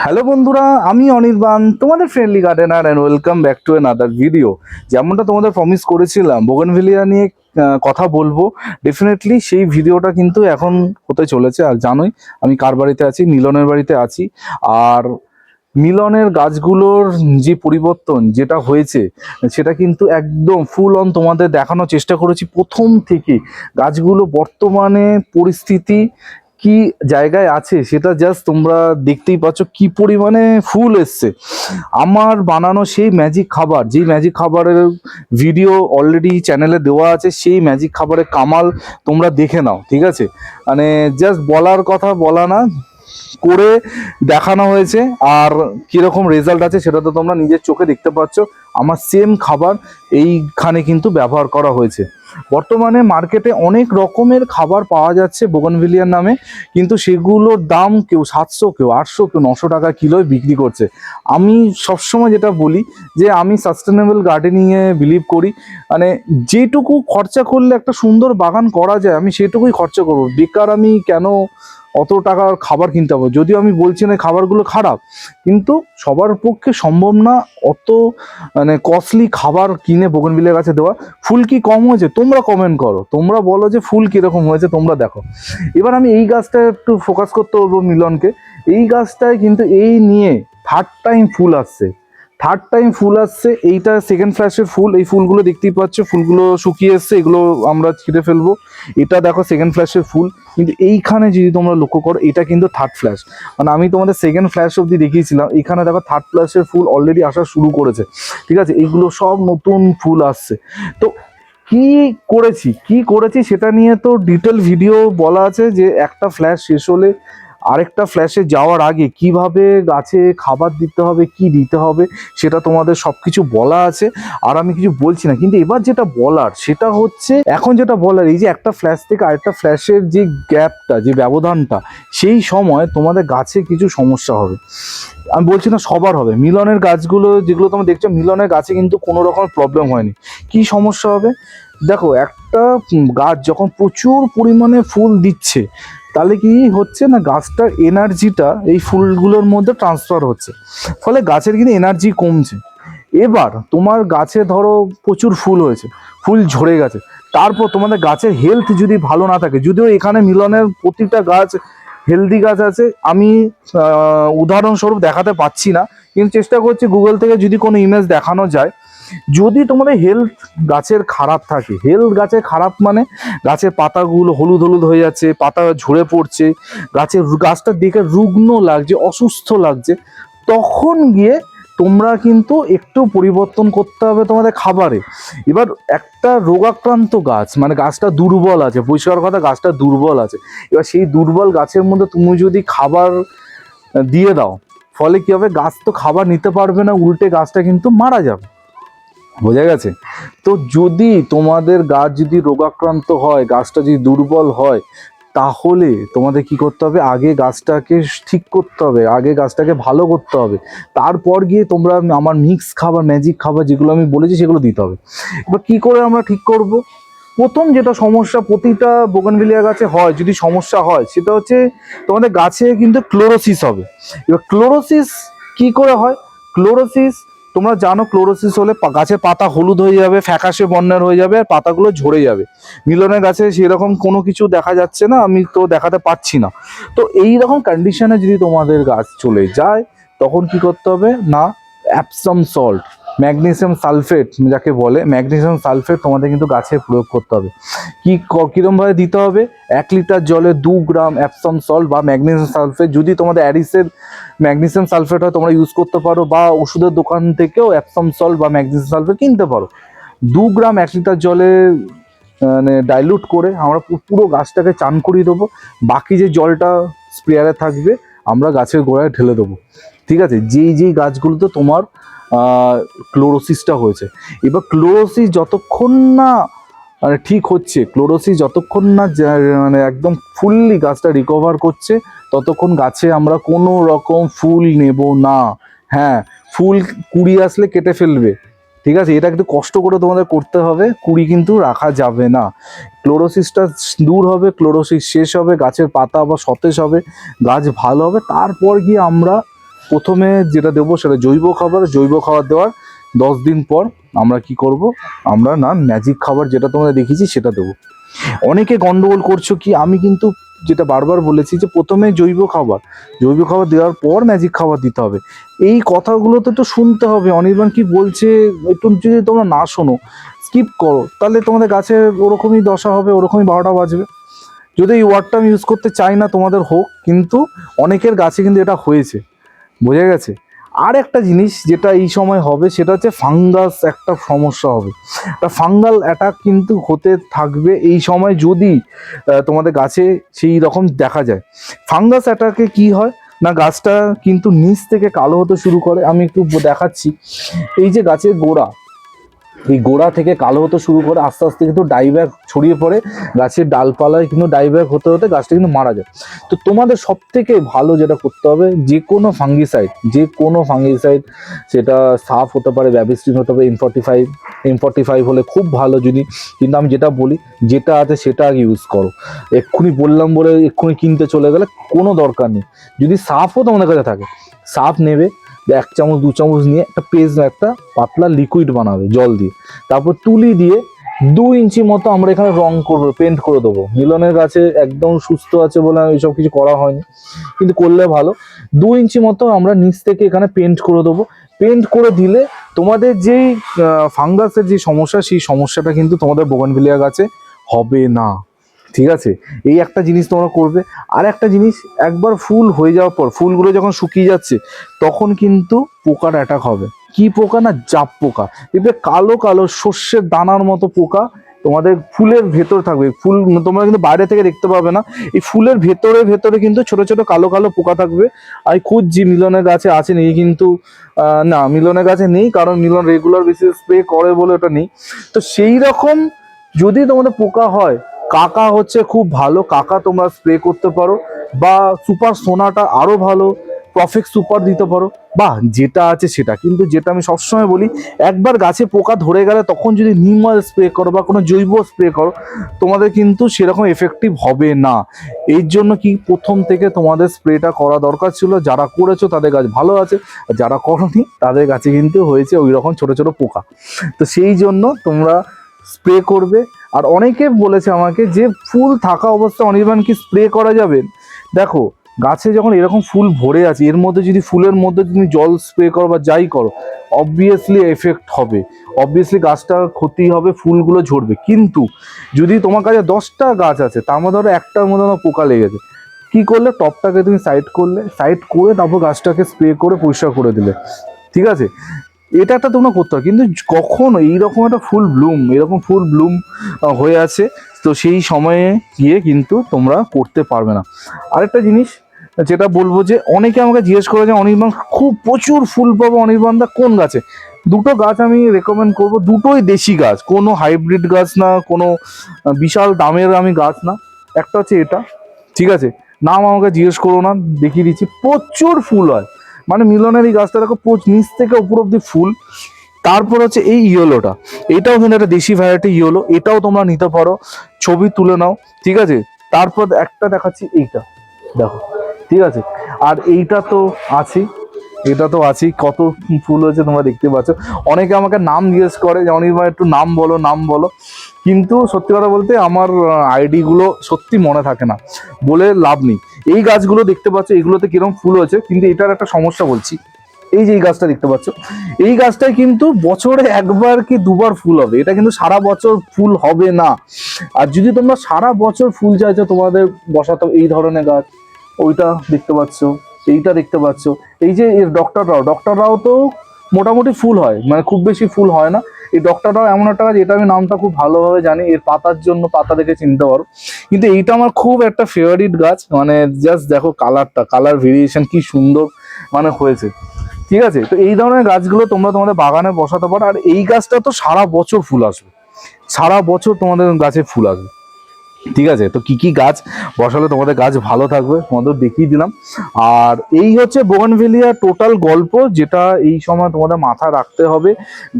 Hello বন্ধুরা, আমি অনির্বাণ, তোমাদের friendly gardener and welcome back to other video যেমনটা তোমাদের প্রমিস করেছিলাম বোগেনভেলিয়া নিয়ে কথা বলব। ডেফিনেটলি সেই ভিডিওটা কিন্তু এখন হতে চলেছে, আর জানোই আমি কার বাড়িতে আছি, মিলনের বাড়িতে আছি। আর মিলনের গাছগুলোর যে পরিবর্তন যেটা হয়েছে, সেটা কিন্তু একদম ফুল অন তোমাদের দেখানোর চেষ্টা করেছি। প্রথম থেকে গাছগুলো বর্তমানে পরিস্থিতি কি জায়গায় আছে সেটা জাস্ট তোমরা দেখতেই পাচ্ছ কি পরিমাণে ফুল এসছে। আমার বানানো সেই ম্যাজিক খাবার, যেই ম্যাজিক খাবারের ভিডিও অলরেডি চ্যানেলে দেওয়া আছে, সেই ম্যাজিক খাবারের কামাল তোমরা দেখে নাও, ঠিক আছে? মানে জাস্ট বলার কথা বলা না, করে দেখানো হয়েছে, আর কীরকম রেজাল্ট আছে সেটা তো তোমরা নিজের চোখে দেখতে পাচ্ছ। আমার সেম খাবার, এইখানে কিন্তু ব্যবহার করা হয়েছে। বর্তমানে মার্কেটে অনেক রকমের খাবার পাওয়া যাচ্ছে বোগনভিলিয়ার নামে, কিন্তু সেগুলোর দাম কেউ সাতশো, কেউ আটশো, কেউ নশো টাকা কিলোয় বিক্রি করছে। আমি সবসময় যেটা বলি যে আমি সাস্টেনেবল গার্ডেনিংয়ে বিলিভ করি মানে যেটুকু খরচা করলে একটা সুন্দর বাগান করা যায়, আমি সেটুকুই খরচা করব। বেকার আমি কেন অত টাকার খাবার কিনতে হবে যদিও আমি বলছি না খাবারগুলো খারাপ, কিন্তু সবার পক্ষে সম্ভব না অত মানে কস্টলি খাবার কিনে বোগনভিলিয়ার কাছে দেওয়া। ফুল কি কম হয়েছে তোমরা কমেন্ট করো। তোমরা বলো যে ফুল কীরকম হয়েছে, তোমরা দেখো। এবার আমি এই গাছটা একটু ফোকাস করতে বলব মিলনকে। এই গাছটায় কিন্তু এই নিয়ে থার্ড টাইম ফুল আসছে। থার্ড টাইম ফুল আসছে, এইটা সেকেন্ড ফ্ল্যাশের ফুল। এই ফুলগুলো দেখতেই পাচ্ছ, ফুলগুলো শুকিয়ে এসছে, এগুলো আমরা ছিঁড়ে ফেলব। এটা দেখো সেকেন্ড ফ্ল্যাশের ফুল। কিন্তু এইখানে যদি তোমরা লক্ষ্য করো, এটা কিন্তু থার্ড ফ্ল্যাশ মানে আমি তোমাদের সেকেন্ড ফ্ল্যাশ অবধি দেখিয়েছিলাম। এখানে দেখো থার্ড ফ্ল্যাশের ফুল অলরেডি আসা শুরু করেছে। ঠিক আছে? এইগুলো সব নতুন ফুল আসছে। তো কি করেছি? কি করেছি সেটা নিয়ে তো ডিটেল ভিডিও বলা আছে যে একটা ফ্ল্যাশ শেষ হলে আরেকটা ফ্ল্যাশে যাওয়ার আগে কীভাবে গাছে খাবার দিতে হবে, কি দিতে হবে, সেটা তোমাদের সব কিছু বলা আছে। আর আমি কিছু বলছি না, কিন্তু এবার যেটা বলার, সেটা হচ্ছে, এখন যেটা বলার, এই যে একটা ফ্ল্যাশ থেকে আরেকটা ফ্ল্যাশের যে গ্যাপটা যে ব্যবধানটা, সেই সময় তোমাদের গাছে কিছু সমস্যা হবে। আমি বলছি না সবার হবে। মিলনের গাছগুলো, যেগুলো তোমরা দেখছ, মিলনের গাছে কিন্তু কোনো রকম প্রবলেম হয়নি। কি সমস্যা হবে? দেখো, একটা গাছ যখন প্রচুর পরিমাণে ফুল দিচ্ছে তাহলে কি হচ্ছে না গাছটার এনার্জিটা এই ফুলগুলোর মধ্যে ট্রান্সফার হচ্ছে? ফলে গাছের কিন্তু এনার্জি কমছে। এবার তোমার গাছে ধরো প্রচুর ফুল হয়েছে, ফুল ঝরে গেছে, তারপর তোমাদের গাছের হেলথ যদি ভালো না থাকে, যদিও এখানে মিলনের প্রতিটা গাছ হেলদি গাছ আছে, আমি উদাহরণস্বরূপ দেখাতে পাচ্ছি না, কিন্তু চেষ্টা করছি গুগল থেকে যদি কোনো ইমেজ দেখানো যায় যদি তোমাদের হেলথ গাছের খারাপ থাকে হেলথ গাছের খারাপ মানে গাছের পাতাগুলো হলুদ হলুদ হয়ে যাচ্ছে, পাতা ঝরে পড়ছে গাছের গাছটা দেখে রুগ্ন লাগছে, অসুস্থ লাগছে, তখন গিয়ে তোমরা কিন্তু একটু পরিবর্তন করতে হবে তোমাদের খাবারে। এবার একটা রোগাক্রান্ত গাছ মানে গাছটা দুর্বল আছে, পরিষ্কার কথা গাছটা দুর্বল আছে, এবার সেই দুর্বল গাছের মধ্যে তুমি যদি খাবার দিয়ে দাও, ফলে কি হবে? গাছ তো খাবার নিতে পারবে না, উল্টে গাছটা কিন্তু মারা যাবে। বোঝা গেছে? তো যদি তোমাদের গাছ যদি রোগাক্রান্ত হয়, গাছটা যদি দুর্বল হয়, তাহলে তোমাদের কি করতে হবে? আগে গাছটাকে ঠিক করতে হবে, আগে গাছটাকে ভালো করতে হবে। তারপর গিয়ে তোমরা আমার মিক্স খাবার ম্যাজিক খাবার যেগুলো আমি বলেছি সেগুলো দিতে হবে। এবার কি করে আমরা ঠিক করব? প্রথম যেটা সমস্যা প্রতিটা বোগানভিলিয়া গাছে হয়, যদি সমস্যা হয়, সেটা হচ্ছে তোমাদের গাছে কিন্তু ক্লোরোসিস হবে। এবার ক্লোরোসিস কি করে হয়? ক্লোরোসিস তোমরা জানো ক্লোরোসিস হলে গাছের পাতা হলুদ হয়ে যাবে, ফ্যাকাশে বন্যার হয়ে যাবে, আর পাতাগুলো ঝরে যাবে। মিলনের গাছে সেরকম কোনো কিছু দেখা যাচ্ছে না, আমি তো দেখাতে পাচ্ছি না। তো এই রকম কন্ডিশনে যদি তোমাদের গাছ চলে যায়, তখন কি করতে হবে? না অ্যাপসাম সল্ট ম্যাগনেসিয়াম সালফেট যাকে বলে, ম্যাগনেসিয়াম সালফেট তোমাদের কিন্তু গাছে প্রয়োগ করতে হবে। কি কিরমভাবে দিতে হবে? এক লিটার জলে দু গ্রাম অ্যাপসাম সল্ট বা ম্যাগনেসিয়াম সালফেট। যদি তোমাদের অ্যারিসের ম্যাগনেসিয়াম সালফেট হয়, তোমরা ইউজ করতে পারো বা ওষুধের দোকান থেকেও অ্যাপসাম সল্ট বা ম্যাগনেসিয়াম সালফেট কিনতে পারো। দু গ্রাম এক লিটার জলে মানে ডাইলুট করে আমরা পুরো গাছটাকে চান করিয়ে দেবো। বাকি যে জলটা স্প্রেয়ারে থাকবে, আমরা গাছের গোড়ায় ঢেলে দেবো। ঠিক আছে? যেই যেই গাছগুলোতে তোমার ক্লোরোসিসটা হয়েছে। এবার ক্লোরোসিস যতক্ষণ না মানে ঠিক হচ্ছে, ক্লোরোসিস যতক্ষণ না মানে একদম ফুললি গাছটা রিকভার করছে, ততক্ষণ গাছে আমরা কোনো রকম ফুল নেব না। হ্যাঁ ফুল কুড়ি আসলে কেটে ফেলবে। ঠিক আছে, এটা একটু কষ্ট করে তোমাদের করতে হবে, কুড়ি কিন্তু রাখা যাবে না। ক্লোরোসিসটা দূর হবে, ক্লোরোসিস শেষ হবে, গাছের পাতা আবার সতেজ হবে, গাছ ভালো হবে, তারপর গিয়ে আমরা প্রথমে যেটা দেবো সেটা জৈব খাবার। জৈব খাবার দেওয়ার দশ দিন পর আমরা কি করব? আমরা না ম্যাজিক খাবার যেটা তোমাদের দেখিয়েছি সেটা দেবো। অনেকে গন্ডগোল করছ কি? আমি কিন্তু যেটা বারবার বলেছি যে প্রথমে জৈব খাবার। জৈব খাবার দেওয়ার পর ম্যাজিক খাবার দিতে হবে। এই কথাগুলো তো একটু শুনতে হবে। অনির্বাণ কি বলছে? একটু যদি তোমরা না শোনো স্কিপ করো। তাহলে তোমাদের গাছে ওরকমই দশা হবে, ওরকমই বারোটা বাজবে। যদি এই ওয়ার্ডটা আমি ইউজ করতে চাই না তোমাদের হোক, কিন্তু অনেকের গাছে কিন্তু এটা হয়েছে। বোঝা গেছে? আর একটা জিনিস যেটা এই সময় হবে, সেটা হচ্ছে ফাঙ্গাস একটা সমস্যা হবে। তা ফাঙ্গাল অ্যাটাক কিন্তু হতে থাকবে এই সময় যদি তোমাদের গাছে সেই রকম দেখা যায়। ফাঙ্গাস অ্যাটাকে কি হয়? না, গাছটা কিন্তু নিচ থেকে কালো হতে শুরু করে। আমি একটু দেখাচ্ছি। এই যে গাছের গোড়া এই গোড়া থেকে কালো হতে শুরু করে আস্তে আস্তে কিন্তু ডাইব্যাক ছড়িয়ে পড়ে, গাছের ডালপালায় কিন্তু ডাইব্যাক হতে হতে গাছটা কিন্তু মারা যায়। তো তোমাদের সব থেকে ভালো যেটা করতে হবে, যে কোনো ফাঙ্গিসাইড যে কোনো ফাঙ্গিসাইড সেটা সাফ হতে পারে ব্যাবিস্টিন হতে পারে ফাইভ ইনফর্টি ফাইভ হলে খুব ভালো যদি কিন্তু আমি যেটা বলি, যেটা আছে সেটা আগে ইউজ করো। এক্ষুনি বললাম বলে এক্ষুনি কিনতে চলে গেলে কোনো দরকার নেই। যদি সাফও তোমাদের কাছে থাকে, সাফ নেবে এক চামচ, দু চামচ নিয়ে একটা পেস্ট একটা পাতলা লিকুইড বানাবে, জল দিয়ে। তারপর তুলি দিয়ে দু ইঞ্চি মতো আমরা এখানে রং করব পেন্ট করে দেবো। মিলনের গাছে একদম সুস্থ আছে বলে এইসব কিছু করা হয়নি, কিন্তু করলে ভালো। দু ইঞ্চি মতো আমরা নিচ থেকে এখানে পেন্ট করে দেবো। পেন্ট করে দিলে তোমাদের যেই ফাঙ্গাসের যে সমস্যা, সেই সমস্যাটা কিন্তু তোমাদের বোগানভিলিয়া গাছে হবে না। ঠিক আছে? এই একটা জিনিস তোমরা করবে। আর একটা জিনিস, একবার ফুল হয়ে যাওয়ার পর, ফুলগুলো যখন শুকিয়ে যাচ্ছে, তখন কিন্তু পোকার অ্যাটাক হবে। কি পোকা না জাপ পোকা? দেখবে কালো কালো শস্যের দানার মতো পোকা তোমাদের ফুলের ভেতর থাকবে। ফুল তোমরা কিন্তু বাইরে থেকে দেখতে পাবে না। এই ফুলের ভেতরে ভেতরে কিন্তু ছোট ছোট, কালো কালো পোকা থাকবে। আমি খুঁজছি মিলনের গাছে আছে নেই কিন্তু না, মিলনের গাছে নেই কারণ মিলন রেগুলার বেসিস স্প্রে করে বলে ওটা নেই। তো সেই রকম যদি তোমাদের পোকা হয় কাকা হচ্ছে খুব ভালো। কাকা তোমরা স্প্রে করতে পারো বা সুপার সোনাটা আরও ভালো প্রফেক্ট সুপার দিতে পারো। বা যেটা আছে সেটা। কিন্তু যেটা আমি সবসময় বলি, একবার গাছে পোকা ধরে গেলে তখন যদি নিম স্প্রে করো বা কোনো জৈব স্প্রে করো, তোমাদের কিন্তু সেরকম এফেক্টিভ হবে না। এর জন্য কি প্রথম থেকে তোমাদের স্প্রেটা করা দরকার ছিল। যারা করেছ তাদের গাছ ভালো আছে, আর যারা করনি তাদের গাছে কিন্তু হয়েছে ওই রকম ছোটো ছোটো পোকা। তো সেই জন্য তোমরা স্প্রে করবে। আর অনেকে বলেছে আমাকে যে ফুল থাকা অবস্থা অনির্বাণ কি স্প্রে করা যাবে? দেখো, গাছে যখন এরকম ফুল ভরে আছে, এর মধ্যে যদি ফুলের মধ্যে তুমি জল স্প্রে করো বা যাই করো অবভিয়াসলি এফেক্ট হবে। অবভিয়াসলি গাছটার ক্ষতি হবে, ফুলগুলো ঝরবে। কিন্তু যদি তোমার কাছে দশটা গাছ আছে, তার মধ্যে ধরো একটার মধ্যে আমার পোকা লেগেছে কি করলে? টপটাকে তুমি সাইড করলে সাইড করে তারপর গাছটাকে স্প্রে করে পরিষ্কার করে দিলে। ঠিক আছে? এটা একটা তোমরা করতে হবে কিন্তু কখনো এইরকম একটা ফুল ব্লুম এরকম ফুল ব্লুম হয়ে আছে, তো সেই সময়ে গিয়ে কিন্তু তোমরা করতে পারবে না। আরেকটা জিনিস, যেটা বলব যে অনেকে আমাকে জিজ্ঞেস করে যে অনির্বাণ, খুব প্রচুর ফুল পাবো অনির্বাণদা কোন গাছে? দুটো গাছ আমি রেকমেন্ড করব, দুটোই দেশি গাছ, কোনো হাইব্রিড গাছ না, কোনো বিশাল দামের আমি গাছ না। একটা হচ্ছে এটা, ঠিক আছে? নাম আমাকে জিজ্ঞেস করো না, দেখিয়ে দিচ্ছি, প্রচুর ফুল হয়। মানে মিলনের এই গাছটা দেখো পোচ নিচ থেকে উপর অব্দি ফুল। তারপর হচ্ছে এই ইয়েলোটা। এটাও কিন্তু একটা দেশি ভ্যারাইটি ইয়েলো। এটাও তোমরা নিতে পারো। ছবি তুলে নাও, ঠিক আছে? তারপর একটা দেখাচ্ছি এইটা। দেখো, ঠিক আছে? আর এইটা তো আছেই এটা তো আছেই কত ফুল হয়েছে তোমরা দেখতে পাচ্ছ। অনেকে আমাকে নাম জিজ্ঞেস করে যে অনির্বাণ একটু নাম বলো নাম বলো। কিন্তু সত্যি কথা বলতে আমার আইডিগুলো সত্যি মনে থাকে না। বলে লাভ নেই। এই গাছগুলো দেখতে পাচ্ছ, এগুলোতে কীরকম ফুল হয়েছে, কিন্তু এটার একটা সমস্যা বলছি। এই যে এই গাছটা দেখতে পাচ্ছ, এই গাছটায় কিন্তু বছরে একবার কি দুবার ফুল হবে, এটা কিন্তু সারা বছর ফুল হবে না। আর যদি তোমরা সারা বছর ফুল চাইছো, তোমাদের বসাতে এই ধরনের গাছ, ওইটা দেখতে পাচ্ছ, এইটা দেখতে পাচ্ছ। এই যে ডক্টর রাও ডক্টর রাও তো মোটামুটি ফুল হয় মানে খুব বেশি ফুল হয় না। এই ডক্টর রাও এমন একটা গাছ এটা আমি নামটা খুব ভালোভাবে জানি, এর পাতার জন্য পাতা দেখে চিনতে পারো। কিন্তু এইটা আমার খুব একটা ফেভারিট গাছ মানে জাস্ট দেখো কালারটা কালার ভেরিয়েশন কি সুন্দর মানে হয়েছে। ঠিক আছে? তো এই ধরনের গাছগুলো তোমরা তোমাদের বাগানে বসাতে পারো, আর এই গাছটা তো সারা বছর ফুল আসবে। সারা বছর তোমাদের গাছে ফুল আসবে। ঠিক আছে? তো কি কি গাছ বসালে তোমাদের গাছ ভালো থাকবে? তোমাদের দেখিয়ে দিলাম। আর এই হচ্ছে বোগানভেলিয়া টোটাল গল্প, যেটা এই সময় তোমাদের মাথায় রাখতে হবে।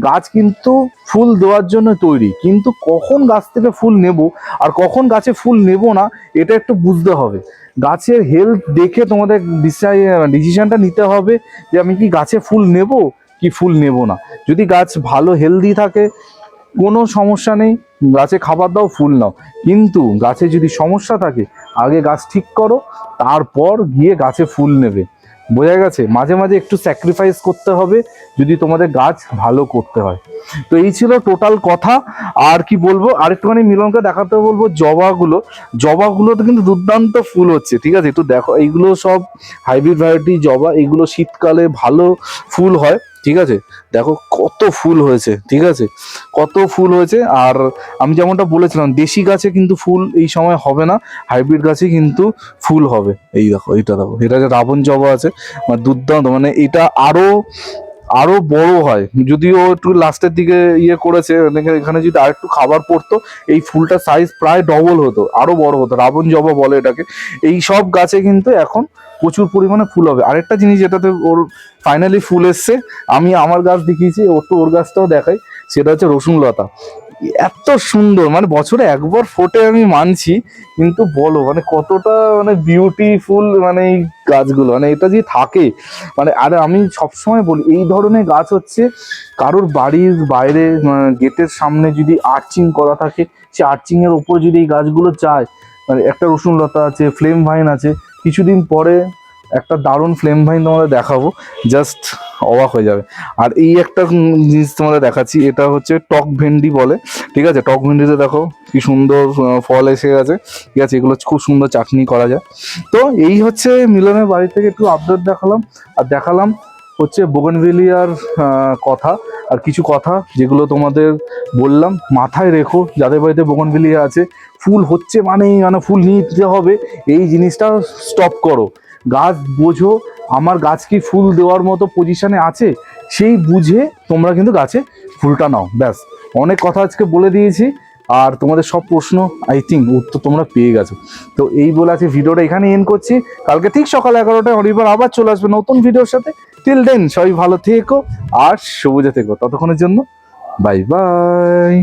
গাছ কিন্তু ফুল দেওয়ার জন্য তৈরি, কিন্তু কখন গাছ থেকে ফুল নেব আর কখন গাছে ফুল নেব না, এটা একটু বুঝতে হবে। গাছের হেলথ দেখে তোমাদের ডিসিশনটা নিতে হবে যে আমি কি গাছে ফুল নেব, কি ফুল নেব না। যদি গাছ ভালো হেলদি থাকে কোনো সমস্যা নেই, গাছে খাবার দাও, ফুল নাও। কিন্তু গাছে যদি সমস্যা থাকে, আগে গাছ ঠিক করো, তারপর গিয়ে গাছে ফুল নেবে। বোঝা গেছে? মাঝে মাঝে একটু স্যাক্রিফাইস করতে হবে, যদি তোমাদের গাছ ভালো করতে হয়। তো এই ছিল টোটাল কথা। আর কি বলব? আরেকটুখানি মিলনকে দেখাতে বলব, জবাগুলো। জবাগুলোতে কিন্তু দুর্দান্ত ফুল হচ্ছে, ঠিক আছে? একটু দেখো, এইগুলো সব হাইব্রিড ভ্যারাইটি জবা এগুলো শীতকালে ভালো ফুল হয়। ঠিক আছে? দেখো কত ফুল হয়েছে, ঠিক আছে? কত ফুল হয়েছে, আর আমি যেমনটা বলেছিলাম, দেশি গাছে কিন্তু ফুল এই সময় হবে না, হাইব্রিড গাছে কিন্তু ফুল হবে। এই দেখো, এইটা দেখো, এটা যে রাবণ জবা আছে মানে দুর্দান্ত মানে এটা আরও আরও বড় হয়। যদিও একটু লাস্টের দিকে ইয়ে করেছে এখানে যদি আরেকটু খাবার পড়তো, এই ফুলটা সাইজ প্রায় ডবল হতো, আরও বড় হতো, রাবণ জবা বলে এটাকে। এই সব গাছে কিন্তু এখন প্রচুর পরিমাণে ফুল হবে। আরেকটা জিনিস যেটাতে ওর ফাইনালি ফুল এসছে, আমি আমার গাছ দেখিয়েছি ওর তো ওর গাছটাও দেখাই, সেটা হচ্ছে রসুন লতা এত সুন্দর মানে বছরে একবার ফোটে আমি মানছি, কিন্তু বলো মানে কতটা মানে বিউটিফুল মানে এই গাছগুলো মানে এটা যে থাকে মানে আর আমি সবসময় বলি, এই ধরনের গাছ হচ্ছে কারোর বাড়ির বাইরে গেটের সামনে যদি আর্চিং করা থাকে, সে আর্চিং এর উপর যদি এই গাছগুলো চায় মানে একটা রসুন লতা আছে ফ্লেম ভাইন আছে, কিছুদিন পরে একটা দারুণ ফ্লেম ভাইন তোমাদের দেখাবো জাস্ট অবাক হয়ে যাবে। আর এই একটা জিনিস তোমাদের দেখাচ্ছি, এটা হচ্ছে টক ভেন্ডি বলে, ঠিক আছে? টক ভেন্ডিতে দেখো কি সুন্দর ফল এসে গেছে, ঠিক আছে? এগুলো খুব সুন্দর চাটনি করা যায়। তো এই হচ্ছে মিলনের বাড়ি থেকে একটু আপডেট দেখালাম। আর দেখালাম হচ্ছে বোগনভেলিয়ার কথা। আর কিছু কথা যেগুলো তোমাদের বললাম, মাথায় রেখো, যাদের বাড়িতে বোগনভেলিয়া আছে, ফুল হচ্ছে মানেই মানে ফুল নিতে হবে, এই জিনিসটা স্টপ করো। গাছ বোঝো, আমার গাছ কি ফুল দেওয়ার মতো পজিশনে আছে? সেই বুঝে তোমরা কিন্তু গাছে ফুলটা নাও, ব্যাস। অনেক কথা আজকে বলে দিয়েছি, আর তোমাদের সব প্রশ্ন আই থিঙ্ক উত্তর তোমরা পেয়ে গেছো। তো এই বলে আজকে ভিডিওটা এখানে এন করছি। কালকে ঠিক সকাল এগারোটায় হরিবার আবার চলে আসবে নতুন ভিডিওর সাথে। টিল দেন সবাই ভালো থেকো, আর সবুজে থেকো। ততক্ষণের জন্য বাই বাই